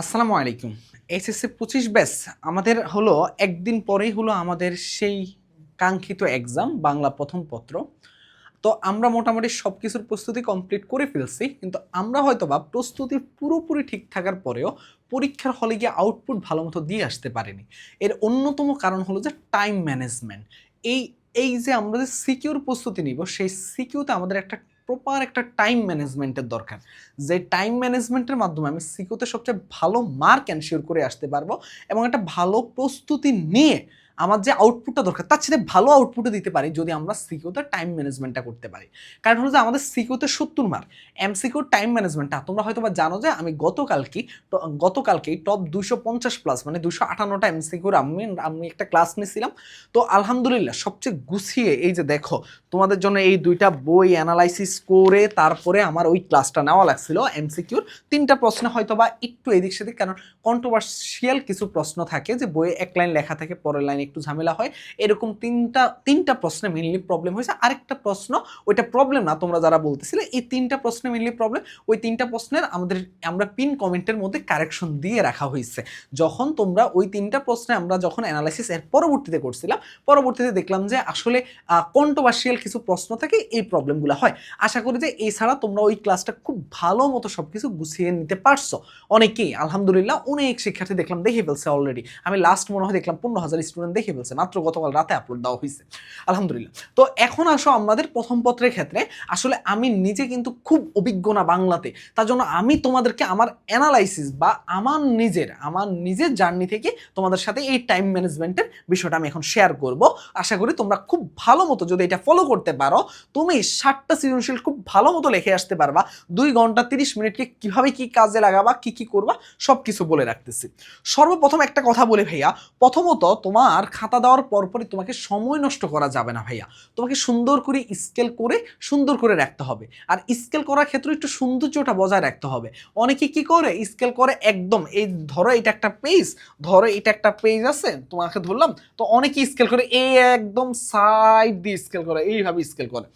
আসসালামু আলাইকুম। এসএসসি পঁচিশ ব্যাস আমাদের হলো, একদিন পরেই হলো আমাদের সেই কাঙ্ক্ষিত এক্সাম বাংলা প্রথম পত্র। তো আমরা মোটামুটি সব কিছুর প্রস্তুতি কমপ্লিট করে ফেলছি, কিন্তু আমরা হয়তো বা প্রস্তুতি পুরোপুরি ঠিক থাকার পরেও পরীক্ষার হলে গিয়ে আউটপুট ভালো মতো দিয়ে আসতে পারিনি। এর অন্যতম কারণ হলো যে টাইম ম্যানেজমেন্ট এই এই যে আমরা যে সিকিউর প্রস্তুতি নিব, সেই সিকিউতে আমাদের একটা প্রপার একটা টাইম ম্যানেজমেন্টের দরকার। যে টাইম ম্যানেজমেন্টের মাধ্যমে আমি সিকোতে সবচেয়ে ভালো মার্ক এনশিওর করে আসতে পারব এবং একটা ভালো প্রস্তুতি নিয়ে আমার যে আউটপুটটা দরকার, তার সাথে ভালো আউটপুটও দিতে পারি যদি আমরা সিকিউতে টাইম ম্যানেজমেন্টটা করতে পারি। কারণ হলো যে আমাদের সিকিউতে সত্তর মার্ক এমসিকিউর টাইম ম্যানেজমেন্টটা তোমরা হয়তো বা জানো যে আমি গতকালকে গতকালকেই টপ দুশো পঞ্চাশ প্লাস মানে দুশো আটান্নটা এমসিকিউর আমি আমি একটা ক্লাস নিয়েছিলাম। তো আলহামদুলিল্লাহ সবচেয়ে গুছিয়ে এই যে দেখো, তোমাদের জন্য এই দুইটা বই অ্যানালাইসিস করে তারপরে আমার ওই ক্লাসটা নেওয়া লাগছিল এমসিকিউর তিনটা প্রশ্ন হয়তো বা একটু এদিক সেদিক, কারণ কন্ট্রোভার্সিয়াল কিছু প্রশ্ন থাকে যে বইয়ে এক লাইন লেখা থাকে, পরের লাইনে একটু ঝামেলা হয়। এরকম তিনটা তিনটা প্রশ্নে মেনলি প্রবলেম হয়েছে। আরেকটা প্রশ্ন, ওইটা প্রবলেম না, তোমরা যারা বলতেছিলে, এই তিনটা প্রশ্নে মেনলি প্রবলেম ওই তিনটা প্রশ্নের আমাদের, আমরা পিন কমেন্টের মধ্যে কারেকশন দিয়ে রাখা হয়েছে। যখন তোমরা ওই তিনটা প্রশ্নে আমরা যখন অ্যানালাইসিস এর পরবর্তীতে করছিলাম, পরবর্তীতে দেখলাম যে আসলে কন্ট্রোভার্সিয়াল কিছু প্রশ্ন থেকে, এই প্রবলেমগুলো হয়। আশা করি যে এছাড়া তোমরা ওই ক্লাসটা খুব ভালো মতো সব কিছু গুছিয়ে নিতে পারছ। অনেকেই, আলহামদুলিল্লাহ, অনেক শিক্ষার্থী দেখলাম দেখে ফেলছে অলরেডি আমি লাস্ট মনে হয় দেখলাম পনেরো হাজার স্টুডেন্ট দেখে ফেলছে, মাত্র গতকাল রাতে আপলোড দেওয়া হয়েছে আলহামদুলিল্লাহ। তো এখন আসো আমাদের প্রথম পত্রের ক্ষেত্রে, আসলে আমি নিজে কিন্তু খুব অভিজ্ঞ না বাংলাতে, তার জন্য আমি তোমাদেরকে আমার অ্যানালাইসিস বা আমার নিজের আমার নিজের জার্নি থেকে তোমাদের সাথে এই টাইম ম্যানেজমেন্টের বিষয়টা আমি এখন শেয়ার করব। আশা করি তোমরা খুব ভালো মতো যদি এটা ফলো করতে পারো, তুমি ষাটটা সৃজনশীল খুব ভালো মতো লিখে আসতে পারবা। দুই ঘণ্টা তিরিশ মিনিটকে কীভাবে কি কাজে লাগাবা, কি কি করবা সব কিছু বলে রাখতেছি। সর্বপ্রথম একটা কথা বলে ভাইয়া, প্রথমত তোমার খাতা দেওয়ার পরপরই তোমাকে সময় নষ্ট করা যাবে না ভাইয়া। তোমাকে সুন্দর করে স্কেল করে সুন্দর করে রাখতে হবে। আর স্কেল করার ক্ষেত্রে একটু সৌন্দর্যটা বজায় রাখতে হবে। অনেকে কি করে? স্কেল করে একদম, এই ধরো এটা একটা পেজ ধরো এটা একটা পেজ আছে, তোমাকে ধরলাম, তো অনেকে স্কেল করে, এই একদম সাইড দিয়ে স্কেল করে, এইভাবে স্কেল করে।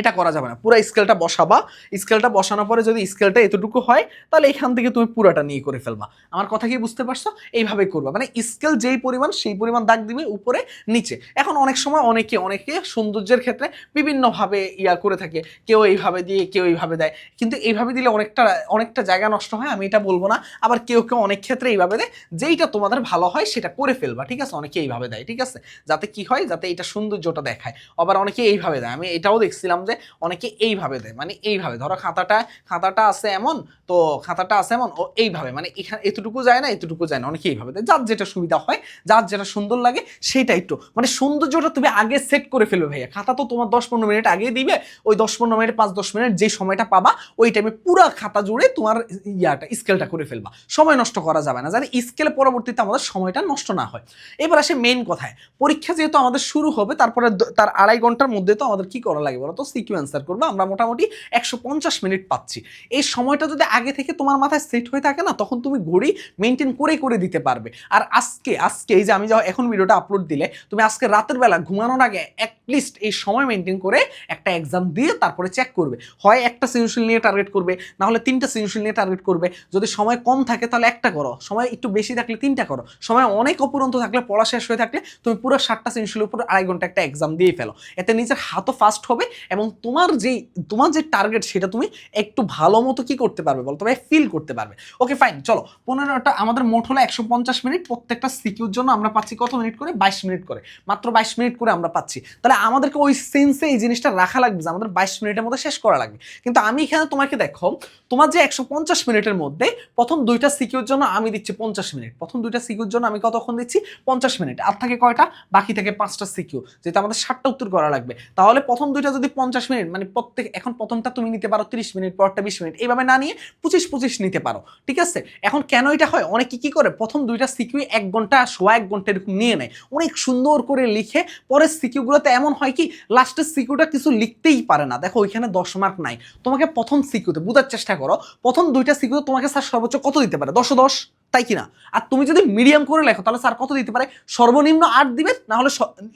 এটা করা যাবে না। পুরো স্কেলটা বসাবা। স্কেলটা বসানোর পরে যদি স্কেলটা এতটুকু হয়, তাহলে এখান থেকে তুমি পুরোটা নিয়ে করে ফেলবা। আমার কথা কি বুঝতে পারছ? এইভাবে করবা। মানে স্কেল যেই পরিমাণ, সেই পরিমাণ দাগ দিবে উপরে, নিচে। এখন অনেক সময় অনেকে অনেকে সৌন্দর্যের ক্ষেত্রে বিভিন্নভাবে ইয়া করে থাকে। কেউ এইভাবে দিয়ে, কেউ এইভাবে দেয়। কিন্তু এইভাবে দিলে অনেকটা অনেকটা জায়গা নষ্ট হয়, আমি এটা বলব না। আবার কেউ কেউ অনেক ক্ষেত্রে এইভাবে দেয়, যেইটা তোমাদের ভালো হয় সেটা করে ফেলবা, ঠিক আছে? অনেকে এইভাবে দেয়, ঠিক আছে? যাতে কি হয়? যাতে এটা সৌন্দর্যটা দেখায়। আবার অনেকে এইভাবে দেয়। আমি এটাও দেখছিলাম যে অনেকে এইভাবে দেয় মানে এইভাবে। ধরো খাতাটা খাতাটা আছে এমন, তো খাতাটা আছে এমন, ও এইভাবে মানে এখানে এতটুকু যায় না, এতটুকু যায় না। অনেকে এইভাবে দেয়। যার যেটা সুবিধা হয়, যার যেটা সুন্দর লাগে, সেটা একটু। মানে সৌন্দর্যটা তুমি আগে সেট করে ফেলবে ভাইয়া। খাতা তো তোমার দশ পনেরো মিনিট আগে দিবে, ওই দশ পনেরো মিনিট, পাঁচ দশ মিনিট যে সময়টা পাবা, ওই টাইমে পুরো খাতা জুড়ে তোমার ইয়াটা স্কেলটা করে ফেলবা। সময় নষ্ট করা যাবে না। জানি স্কেল পরবর্তীতে আমাদের সময়টা নষ্ট না হয়। এবার আসে মেইন কথায়। পরীক্ষা যেহেতু আমাদের শুরু হবে, তারপরে তার আড়াই ঘণ্টার মধ্যে তো আমাদের কি করা লাগে বলো তো? সিকিউ অ্যান্সার করব, আমরা মোটামুটি একশো পঞ্চাশ মিনিট পাচ্ছি। এই সময়টা যদি আগে থেকে তোমার মাথায় সেট হয়ে থাকে না, তখন তুমি ঘড়ি মেনটেন করে করে দিতে পারবে। আর আজকে আজকে এই যে আমি যা এখন ভিডিওটা আপলোড দিলে, তুমি আজকে রাতের বেলা ঘুমানোর আগে অ্যাটলিস্ট এই সময় মেনটেন করে একটা এক্সাম দিয়ে তারপরে চেক করবে। হয় একটা সৃজনশীল নিয়ে টার্গেট করবে, না হলে তিনটা সৃজনশীল নিয়ে টার্গেট করবে। যদি সময় কম থাকে তাহলে একটা করো, সময় একটু বেশি থাকলে তিনটা করো। সময় অনেক অপুরন্ত থাকলে, পড়া শেষ হয়ে থাকলে তুমি পুরো ষাটটা সৃজনশীলের উপর আড়াই ঘণ্টা একটা এক্সাম দিয়ে ফেলো। এতে নিজের হাতও ফাস্ট হবে এবং তোমার যেই, তোমার যে টার্গেট সেটা তুমি একটু ভালো মতো কি করতে পারবে বলো? তবে ফিল করতে পারবে। ওকে ফাইন চলো। পনেরোটা, আমাদের মোট হলো একশো পঞ্চাশ মিনিট। প্রত্যেকটা সিকিউর জন্য আমরা পাচ্ছি কত মিনিট করে? বাইশ মিনিট করে। মাত্র বাইশ মিনিট করে আমরা পাচ্ছি। তাহলে আমাদেরকে ওই সেন্সে এই জিনিসটা রাখা লাগবে যে আমাদের বাইশ মিনিটের মধ্যে শেষ করা লাগবে। কিন্তু আমি এখানে তোমাকে দেখো, তোমার যে একশো পঞ্চাশ মিনিটের মধ্যে প্রথম দুইটা সিকিউর জন্য আমি দিচ্ছি পঞ্চাশ মিনিট। প্রথম দুইটা সিকিউর জন্য আমি কতক্ষণ দিচ্ছি? পঞ্চাশ মিনিট। আর থাকে কয়টা? বাকি থেকে পাঁচটা সিকিউর যেটা আমাদের ষাটটা উত্তর করা লাগবে। তাহলে প্রথম দুইটা যদি পঞ্চাশ মিনিট মানে প্রত্যেক, এখন প্রথমটা তুমি নিতে পারো তিরিশ মিনিট, পরটা বিশ মিনিট, এইভাবে না নিয়ে পঁচিশ পঁচিশ নিতে পারো, ঠিক আছে? এখন কেন এটা হয়? অনেকে কী করে? প্রথম দুইটা সিকিউ এক ঘণ্টা, সোয়া এক ঘণ্টা এরকম নিয়ে নেয়। অনেক সুন্দর করে লিখে পরের সিকিউগুলোতে এমন হয় কি, লাস্টের সিকিউটা কিছু লিখতেই পারে না। দেখো, ওইখানে দশ মার্ক নাই। তোমাকে প্রথম সিকিউতে বোঝার চেষ্টা করো, প্রথম দুইটা সিকিউতে তোমাকে স্যার সর্বোচ্চ কত দিতে পারে? দশ দশ? তাই কিনা? আর তুমি যদি মিডিয়াম করে লেখো, তাহলে স্যার কত দিতে পারে? সর্বনিম্ন আট দিবে, না হলে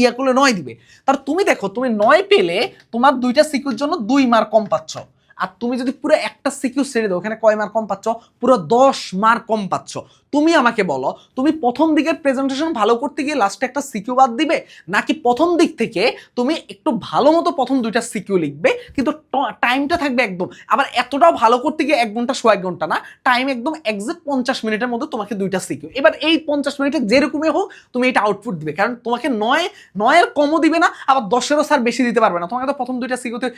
ইয়া করলে নয় দিবে। তার তুমি দেখো, তুমি নয় পেলে তোমার দুইটা সিকুর জন্য দুই মার্ক কম পাচ্ছ। আর তুমি যদি পুরো একটা সিকিউ ছেড়ে দাও, ওখানে কয় মার্ক কম পাচ্ছ? পুরো দশ মার্ক কম পাচ্ছ। তুমি আমাকে বলো, তুমি প্রথম দিকের প্রেজেন্টেশন ভালো করতে গিয়ে লাস্টে একটা সিকিউ বাদ দিবে? নাকি প্রথম দিক থেকে তুমি একটু ভালো মতো প্রথম দুইটা সিকিউ লিখবে, কিন্তু টাইমটা থাকবে একদম। আবার এতটাও ভালো করতে গিয়ে এক ঘণ্টা সোয়া এক ঘণ্টা না টাইম একদম একজ্যাক্ট পঞ্চাশ মিনিটের মধ্যে তোমাকে দুইটা সিকিউ এবার এই পঞ্চাশ মিনিটে যেরকমই হোক, তুমি এটা আউটপুট দিবে। কারণ তোমাকে নয়, নয়ের কমও দিবে না, আবার দশেরও স্যার বেশি দিতে পারবে না। তোমাকে তো প্রথম দুইটা সিকিউতে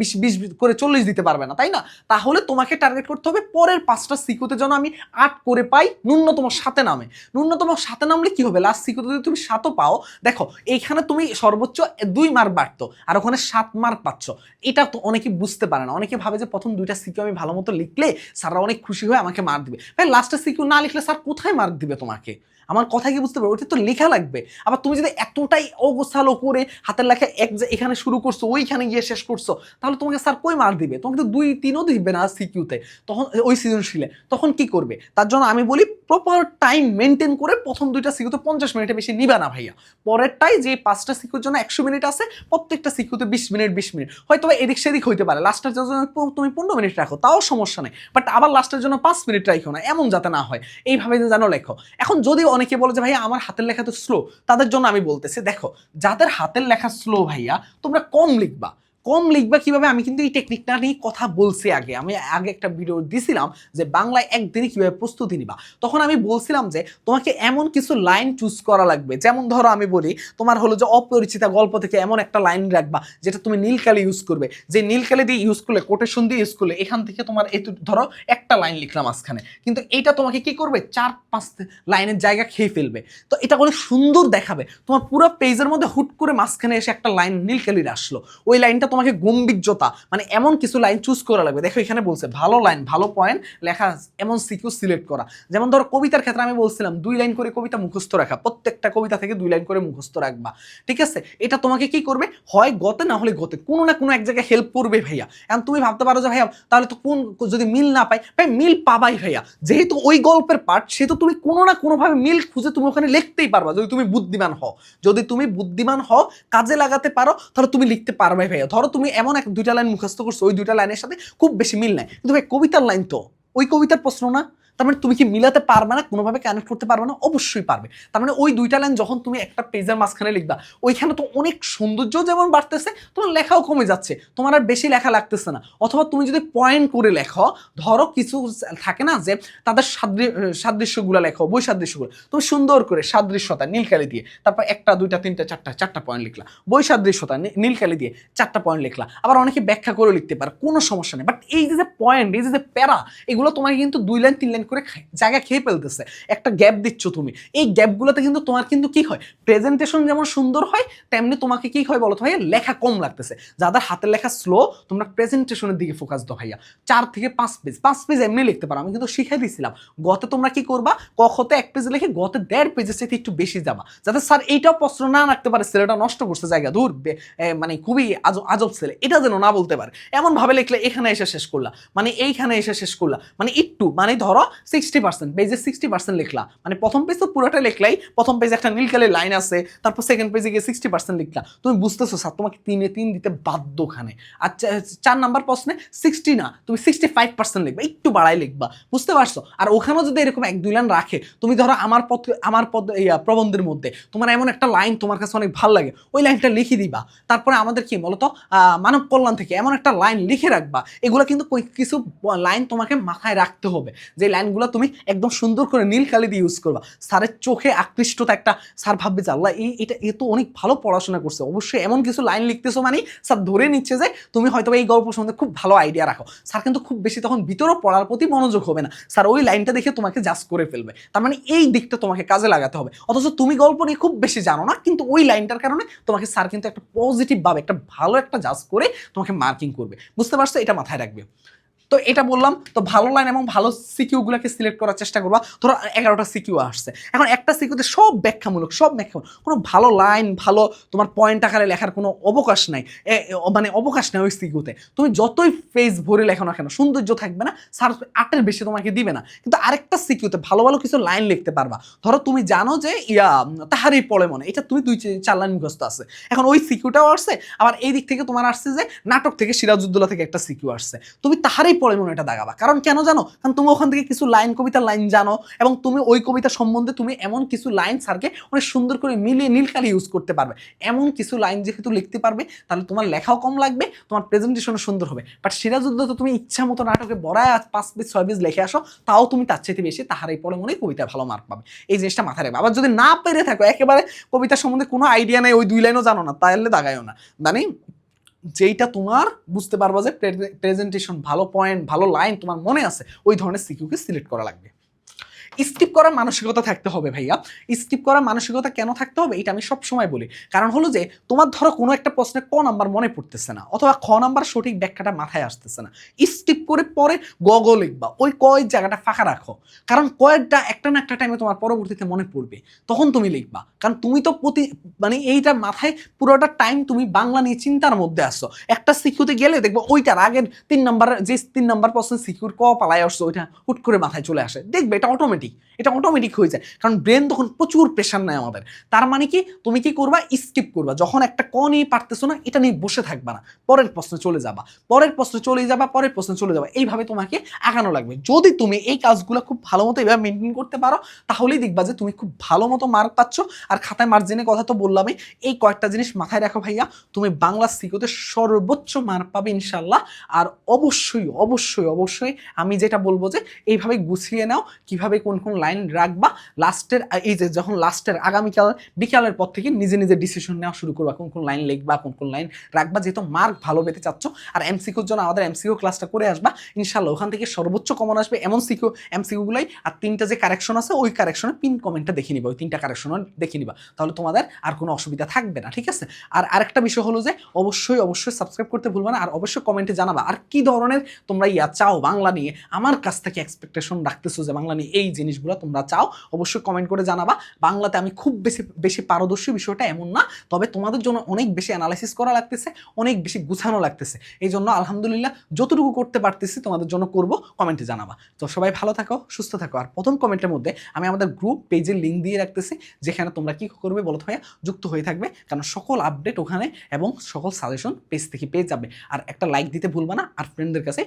বিশ বিশ করে চল্লিশ দিতে পারবে না, তাই না? তাহলে তোমাকে টার্গেট করতে হবে পরের পাঁচটা সিকিউতে যেন আমি আট করে পাই ন্যূনতম সাথে নামে। ন্যূনতম সাথে নামলে কি হবে? লাস্ট সিকিউতে যদি তুমি সাতও পাও, দেখো, এইখানে তুমি সর্বোচ্চ দুই মার্ক বাড়তো, আর ওখানে সাত মার্ক পাচ্ছ। এটা তো অনেকে বুঝতে পারে না। অনেকে ভাবে যে প্রথম দুইটা সিকিউ আমি ভালো মতো লিখলে স্যাররা অনেক খুশি হয়ে আমাকে মার্ক দিবে। ভাই লাস্টের সিকিউ না লিখলে স্যার কোথায় মার্ক দিবে তোমাকে? আমার কথা কি বুঝতে পারো ওটা তো লেখা লাগবে। আবার তুমি যদি এতটাই অগোছালো করে হাতের লেখা এক এখানে শুরু করছ, ওইখানে গিয়ে শেষ করছ, তাহলে তোমাকে স্যার কই মার দিবে? তোমাকে তো দুই তিনও দিবে না সিকিউতে তখন, ওই সৃজনশীলে। তখন কি করবে? তার জন্য আমি বলি প্রপার টাইম মেনটেন করে প্রথম দুইটা সিকিউতে পঞ্চাশ মিনিটে বেশি নিবে না ভাইয়া। পরেরটাই যে পাঁচটা সিকিউর জন্য একশো মিনিট আছে, প্রত্যেকটা সিকিউতে বিশ মিনিট বিশ মিনিট। হয়তো এদিক সেদিক হইতে পারে। লাস্টের জন্য তুমি পনেরো মিনিট রাখো, তাও সমস্যা নেই। বাট আবার লাস্টের জন্য পাঁচ মিনিট রাখো না, এমন যাতে না হয়। এইভাবে যে জানো লেখো। এখন যদি অনেকে বলে যে, ভাইয়া, আমার হাতের লেখা তো স্লো তাদের জন্য আমি বলতেছি, দেখো, যাদের হাতের লেখা স্লো ভাইয়া, তোমরা কম লিখবা। কম লিখবা কীভাবে? আমি কিন্তু এই টেকনিকটা নিয়ে কথা বলছি আগে। আমি আগে একটা ভিডিও দিছিলাম যে বাংলায় একদিনে কীভাবে প্রস্তুতি নিবা। তখন আমি বলছিলাম যে তোমাকে এমন কিছু লাইন চুজ করা লাগবে। যেমন ধরো আমি বলি, তোমার হলো যে অপরিচিতা গল্প থেকে এমন একটা লাইন রাখবা, যেটা তুমি নীলকালি ইউজ করবে। যে নীলকালি দিয়ে ইউজ করলে কোটেশন দিয়ে ইউজ করলে, এখান থেকে তোমার এই ধরো একটা লাইন লিখলাম মাঝখানে। কিন্তু এটা তোমাকে কি করবে? চার পাঁচ লাইনের জায়গা খেয়ে ফেলবে। তো এটা অনেক সুন্দর দেখাবে। তোমার পুরো পেজের মধ্যে হুট করে মাঝখানে এসে একটা লাইন নীলকালির আসলো। ওই লাইনটা তোমাকে গম্ভীর্যতা মানে এমন কিছু লাইন চুজ করা লাগবে। দেখো এখানে বলছে, ভালো লাইন ভালো পয়েন্ট লেখা এমন সিকিউ সিলেক্ট করা। যেমন ধরো কবিতার ক্ষেত্রে আমি বলছিলাম, দুই লাইন করে কবিতা মুখস্থ রাখা। প্রত্যেকটা কবিতা থেকে দুই লাইন করে মুখস্থ রাখবা। ঠিক আছে? এটা তোমাকে কি করবে? হয় গতে না হলে গতে। কোনো না কোনো এক জায়গায় হেল্প করবে ভাইয়া। এখন তুমি ভাবতে পারো যে, ভাইয়া, তাহলে তো কোন, যদি মিল না পাই, ভাই, মিল পাবাই ভাইয়া। যেহেতু ওই গল্পের পার্ট সেহেতু তুমি কোনো না কোনোভাবে মিল খুঁজে তুমি ওখানে লিখতেই পারবা, যদি তুমি বুদ্ধিমান হও। যদি তুমি বুদ্ধিমান হও, কাজে লাগাতে পারো, তাহলে তুমি লিখতে পারবে ভাইয়া। ধরো তুমি এমন এক দুইটা লাইন মুখস্থ করছ, ওই দুইটা লাইনের সাথে খুব বেশি মিল নাই। কিন্তু ভাই, কবিতার লাইন তো। ওই কবিতার প্রশ্ন না? তার মানে তুমি কি মিলাতে পারবে না, কোনোভাবে কানেক্ট করতে পারবে না? অবশ্যই পারবে। তার মানে ওই দুইটা লাইন যখন তুমি একটা পেজের মাঝখানে লিখবা, ওইখানে তো অনেক সৌন্দর্য যেমন বাড়তেছে, তোমার লেখাও কমে যাচ্ছে। তোমার আর বেশি লেখা লাগতেছে না। অথবা তুমি যদি পয়েন্ট করে লেখো, ধরো কিছু থাকে না যে, তাদের সাদৃ, সাদৃশ্যগুলো লেখো বই সাদৃশ্যগুলো তুমি সুন্দর করে সাদৃশ্যতা, নীলকালি দিয়ে, তারপর একটা, দুইটা, তিনটা, চারটা চারটা পয়েন্ট লিখলা। বই সাদৃশ্যতা নীলকালি দিয়ে চারটা পয়েন্ট লিখলা। আবার অনেকে ব্যাখ্যা করে লিখতে পারে, কোনো সমস্যা নেই। বাট এই যে পয়েন্ট এই যে প্যারা, এগুলো তোমাকে কিন্তু দুই লাইন তিন লাইন করে জায়গা খেয়ে ফেলতেছে। একটা গ্যাপ দিচ্ছ তুমি। এই গ্যাপগুলোতে কিন্তু তোমার কিন্তু কি হয়? প্রেজেন্টেশন যেমন সুন্দর হয়, তেমনি তোমাকে কি হয় বলো তো ভাইয়া? লেখা কম লাগতেছে। যাদের হাতের লেখা স্লো তোমরা প্রেজেন্টেশনের দিকে ফোকাস দাও ভাইয়া। চার থেকে পাঁচ পেজ পাঁচ পেজ এমনি লিখতে পারো। আমি কিন্তু শিখাই দিয়েছিলাম গতে তোমরা কি করবা? কখতে এক পেজ লিখে গতে দেড় পেজের সাথে একটু বেশি যাবা। যাতে স্যার এইটাও প্রশ্ন না রাখতে পারে, ছেলেটা নষ্ট করছে জায়গা। দূর মানে খুবই আজব আজব ছেলে। এটা যেন না বলতে পারে। এমন ভাবে লিখলে এখানে এসে শেষ করলা। মানে এইখানে এসে শেষ করলা। মানে একটু মানে ধরো সিক্সটি পার্সেন্ট পেজে সিক্সটি পার্সেন্ট লিখলা। মানে প্রথম পেজ তো পুরোটা লিখলাই, প্রথম পেজে একটা নীলকালের লাইন আছে, তারপর সেকেন্ড পেজে গিয়ে সিক্সটি পার্সেন্ট লিখলা। তুমি বুঝতেছো, স্যার, তোমাকে তিনে তিন দিতে বাধ্য ওখানে। আর চার নাম্বার প্রশ্নে সিক্সটি না, তুমি সিক্সটি ফাইভ পার্সেন্ট লিখবা, একটু বাড়াই লিখবা। বুঝতে পারছ? আর ওখানেও যদি এরকম এক দুই লাইন রাখে, তুমি ধরো আমার পথ, আমার পদ প্রবন্ধের মধ্যে, তোমার এমন একটা লাইন তোমার কাছে অনেক ভালো লাগে, ওই লাইনটা লিখে দিবা। তারপরে আমাদের কি, বলতো মানব কল্যাণ থেকে এমন একটা লাইন লিখে রাখবা, এগুলো কিন্তু কিছু লাইন তোমাকে মাথায় রাখতে হবে। যে লাইনগুলো তুমি একদম সুন্দর করে নীল কালি দিয়ে ইউজ করবা। স্যারের চোখে আকৃষ্টতা একটা, স্যার ভাববে যে আল্লাহ, এই, এটা, এ তো অনেক ভালো পড়াশোনা করছে। অবশ্যই এমন কিছু লাইন লিখতেছো মানে স্যার ধরে নিচ্ছে যে তুমি হয়তো এই গল্প সম্বন্ধে খুব ভালো আইডিয়া রাখো। স্যার কিন্তু খুব বেশি তখন ভিতরও পড়ার প্রতি মনোযোগ হবে না। স্যার ওই লাইনটা দেখে তোমাকে জাজ করে ফেলবে। তার মানে এই দিকটা তোমাকে কাজে লাগাতে হবে। অথচ তুমি গল্প নিয়ে খুব বেশি জানো না, কিন্তু ওই লাইনটার কারণে তোমাকে স্যার কিন্তু একটা পজিটিভ ভাবে, একটা ভালো একটা জাজ করে তোমাকে মার্কিং করবে। বুঝতে পারছ? এটা মাথায় রাখবে। তো এটা বললাম, তো ভালো লাইন এবং ভালো সিকিউ গুলাকে সিলেক্ট করার চেষ্টা করবা। ধরো এগারোটা সিকিউ আসছে। এখন একটা সিকিউতে সব ব্যাখ্যামূলক সব ব্যাখ্যামূলক। কোনো ভালো লাইন ভালো তোমার পয়েন্ট আকারে লেখার কোনো অবকাশ নাই। মানে অবকাশ নাই ওই সিকিউতে তুমি যতই ফেস ভরে লেখো না কেন, সৌন্দর্য থাকবে না স্যার আটের বেশি তোমাকে দিবে না। কিন্তু আরেকটা সিকিউতে ভালো ভালো কিছু লাইন লিখতে পারবা। ধরো তুমি জানো যে, ইয়া তাহারই পড়ে মনে, এটা তুমি দুই চার লাইন মুখস্থ আছে। এখন ওই সিকিউটাও আসছে, আবার এই দিক থেকে তোমার আসছে যে, নাটক থেকে সিরাজউদ্দৌলা থেকে একটা সিকিউ আসছে। তুমি তাহারই পড়ে মনে এটা দাগাবা। কারণ কেন জানো? কারণ তুমি ওখান থেকে কিছু লাইন কবিতার লাইন জানো এবং তুমি ওই কবিতা সম্বন্ধে তুমি এমন কিছু লাইন স্যারকে অনেক সুন্দর করে মিলিয়ে নীলকালি ইউজ করতে পারবে। এমন কিছু লাইন যেহেতু লিখতে পারবে, তাহলে তোমার লেখাও কম লাগবে, তোমার প্রেজেন্টেশনও সুন্দর হবে। বাট সিরাজউদ্দৌলা তো তুমি ইচ্ছা মতো নাটকে বড়ায় আজ পাঁচ পেজ ছয় পেজ লিখে আসো, তাও তুমি তার চাইতে বেশি তাহার এই পরে মনে কবিতা ভালো মার্ক পাবে। এই জিনিসটা মাথায় রাখবে আবার যদি না পেরে থাকো, একেবারে কবিতা সম্বন্ধে কোনো আইডিয়া নেই, ওই দুই লাইনও জানো না তাহলে দাগায়ও না। মানে যেইটা তোমার বুঝতে পারবা যে প্রেজেন্টেশন ভালো পয়েন্ট ভালো লাইন তোমার মনে আছে, ওই ধরনের সিকিউকে সিলেক্ট করা লাগবে। স্কিপ করার মানসিকতা থাকতে হবে ভাইয়া। স্কিপ করার মানসিকতা কেন থাকতে হবে এটা আমি সব সময় বলি। কারণ হলো যে, তোমার ধরো কোনো একটা প্রশ্নে ক নাম্বার মনে পড়তেছে না, অথবা খ নাম্বার সঠিক ব্যাখ্যাটা মাথায় আসতেছে না। স্কিপ করে পরে গ গ লিখবা, ওই কয়ের জায়গাটা ফাঁকা রাখো। কারণ কয়েকটা, একটা না একটা টাইমে তোমার পরবর্তীতে মনে পড়বে, তখন তুমি লিখবা। কারণ তুমি তো প্রতি মানে এইটা মাথায় পুরোটা টাইম তুমি বাংলা নিয়ে চিন্তার মধ্যে আসছো একটা সিকিউতে গেলে দেখব ওইটার আগের তিন নাম্বার, যে তিন নাম্বার প্রশ্ন সিকিউর ক পালায় আসছো, ওইটা হুট করে মাথায় চলে আসে। দেখবে এটা অটোমেটিক এটা অটোমেটিক হয়ে যায়। কারণ ব্রেন তখন প্রচুর প্রেশার নেয় আমাদের। তার মানে কি? তুমি কি করবা? স্কিপ করবা। যখন একটা ক নিয়ে পারতেছো না, এটা নিয়ে বসে থাকবা না। পরের প্রশ্নে চলে যাবা। পরের প্রশ্নে চলে যাবা, পরের প্রশ্নে চলে যাবা। এইভাবে তোমাকে আগানো লাগবে। যদি তুমি এই কাজগুলো খুব ভালো মতো এভাবে মেনটেন করতে পারো, তাহলেই দেখবা যে তুমি খুব ভালো মতো মার্ক পাচ্ছ। আর খাতায় মার্জিনের কথা তো বললামই। এই কয়েকটা জিনিস মাথায় রাখো ভাইয়া। তুমি বাংলা সিকোতে সর্বোচ্চ মার্ক পাবে ইনশাল্লাহ আর অবশ্যই অবশ্যই অবশ্যই আমি যেটা বলব যে, এইভাবে গুছিয়ে নাও। কীভাবে কোন কোন কোন লাইন রাখবা, লাস্টের এই যে যখন লাস্টের আগামীকাল, বিকালের পর থেকে নিজে নিজে ডিসিশন নেওয়া শুরু করবা, কোন কোন লাইন লিখবা, কোন কোন লাইন রাখবা, যেহেতু মার্ক ভালো পেতে চাচ্ছ, আর এমসিকিউর জন্য আমাদের এমসিকিউ ক্লাসটা করে আসবা ইনশাল্লাহ ওখান থেকে সর্বোচ্চ কমন আসবে এমন সিকিউ এমসিকিউগুলাই আর তিনটা যে কারেকশন আছে, ওই কারেকশনে পিন কমেন্টটা দেখে নিবা, ওই তিনটা কারেকশন দেখে নিবা, তাহলে তোমাদের আর কোনো অসুবিধা থাকবে না, ঠিক আছে? আর আরেকটা বিষয় হলো যে, অবশ্যই অবশ্যই সাবস্ক্রাইব করতে ভুলবা না, আর অবশ্যই কমেন্টে জানাবা, আর কি ধরনের তোমরা ইয়া চাও বাংলা নিয়ে, আমার কাছ থেকে এক্সপেকটেশন রাখতেছো যে বাংলা নিয়ে এই জিনিসগুলো তোমরা চাও, অবশ্যই কমেন্ট করে জানাবা। বাংলাতে আমি খুব বেশি বেশি পারদর্শী বিষয়টা এমন না, তবে তোমাদের জন্য অনেক বেশি অ্যানালাইসিস করা লাগতেছে, অনেক বেশি গুছানো লাগতেছে। এই জন্য আলহামদুলিল্লাহ যতটুকু করতে পারতেছি তোমাদের জন্য করব কমেন্টে জানাবা। তো সবাই ভালো থাকো, সুস্থ থাকো। আর প্রথম কমেন্টের মধ্যে আমি আমাদের গ্রুপ পেজের লিঙ্ক দিয়ে রাখতেছি, যেখানে তোমরা কি করবে বলো ভাইয়া? যুক্ত হয়ে থাকবে, কারণ সকল আপডেট ওখানে এবং সকল সাজেশন পেজ থেকে পেয়ে যাবে। আর একটা লাইক দিতে ভুলবা না, আর ফ্রেন্ডদের কাছে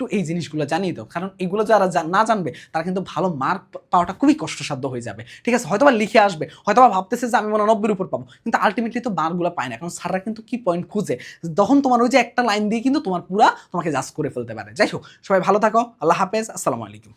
একটু এই জিনিসগুলো জানিয়ে দাও। কারণ এগুলো যারা না জানবে, তারা কিন্তু ভালো মার্ক পাওয়াটা খুবই কষ্টসাধ্য হয়ে যাবে। ঠিক আছে? হয়তোবা লিখে আসবে, হয়তোবা ভাবতেছে যে আমি মনে নব্বের উপর পাবো। কিন্তু আলটিমেটলি তো মার্কগুলো পায় না। কারণ স্যাররা কিন্তু কি পয়েন্ট খুঁজে? তখন তোমার ওই যে একটা লাইন দিয়ে কিন্তু তোমার পুরা তোমাকে জাজ করে ফেলতে পারে। যাই হোক, সবাই ভালো থাকো। আল্লাহ হাফেজ। আসসালামু আলাইকুম।